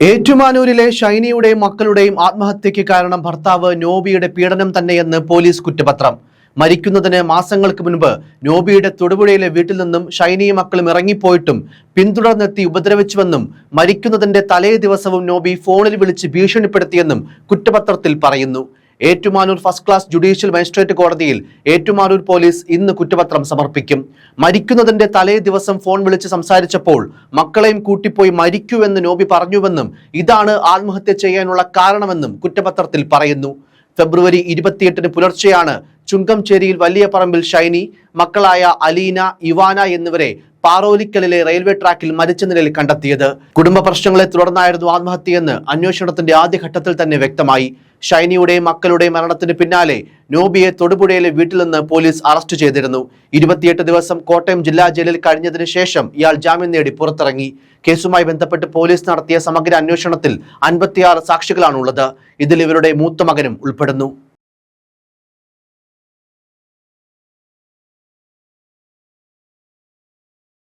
ഏറ്റുമാനൂരിലെ ഷൈനിയുടെയും മക്കളുടെയും ആത്മഹത്യയ്ക്ക് കാരണം ഭർത്താവ് നോബിയുടെ പീഡനം തന്നെയെന്ന് പോലീസ് കുറ്റപത്രം. മരിക്കുന്നതിന് മാസങ്ങൾക്ക് മുൻപ് നോബിയുടെ തൊടുപുഴയിലെ വീട്ടിൽ നിന്നും ഷൈനിയും മക്കളും ഇറങ്ങിപ്പോയിട്ടും പിന്തുടർന്നെത്തി ഉപദ്രവിച്ചുവെന്നും മരിക്കുന്നതിന്റെ തലേ ദിവസവും നോബി ഫോണിൽ വിളിച്ച് ഭീഷണിപ്പെടുത്തിയെന്നും കുറ്റപത്രത്തിൽ പറയുന്നു. Ettumanoor first class judicial magistrate കോടതിയിൽ ഏറ്റുമാനൂർ പോലീസ് ഇന്ന് കുറ്റപത്രം സമർപ്പിക്കും. മരിക്കുന്നതിന്റെ തലേ ദിവസം ഫോൺ വിളിച്ച് സംസാരിച്ചപ്പോൾ മക്കളെയും കൂട്ടിപ്പോയി മരിക്കൂ എന്ന് നോബി പറഞ്ഞുവെന്നും ഇതാണ് ആത്മഹത്യ ചെയ്യാനുള്ള കാരണമെന്നും കുറ്റപത്രത്തിൽ പറയുന്നു. ഫെബ്രുവരി ഇരുപത്തിയെട്ടിന് പുലർച്ചെയാണ് ചുങ്കംചേരിയിൽ വലിയ പറമ്പിൽ ഷൈനി മക്കളായ അലീന ഇവാന എന്നിവരെ പാറോലിക്കലിലെ റെയിൽവേ ട്രാക്കിൽ മരിച്ച നിലയിൽ കണ്ടെത്തിയത്. കുടുംബ പ്രശ്നങ്ങളെ തുടർന്നായിരുന്നു ആത്മഹത്യയെന്ന് അന്വേഷണത്തിന്റെ ആദ്യഘട്ടത്തിൽ തന്നെ വ്യക്തമായി. ഷൈനിയുടെയും മക്കളുടെയും മരണത്തിന് പിന്നാലെ നോബിയെ തൊടുപുഴയിലെ വീട്ടിൽ നിന്ന് പോലീസ് അറസ്റ്റ് ചെയ്തിരുന്നു. ഇരുപത്തിയെട്ട് ദിവസം കോട്ടയം ജില്ലാ ജയിലിൽ കഴിഞ്ഞതിന് ശേഷം ഇയാൾ ജാമ്യം നേടി പുറത്തിറങ്ങി. കേസുമായി ബന്ധപ്പെട്ട് പോലീസ് നടത്തിയ സമഗ്ര അന്വേഷണത്തിൽ അൻപത്തിയാറ് സാക്ഷികളാണുള്ളത്. ഇതിൽ ഇവരുടെ മൂത്ത മകനും ഉൾപ്പെടുന്നു.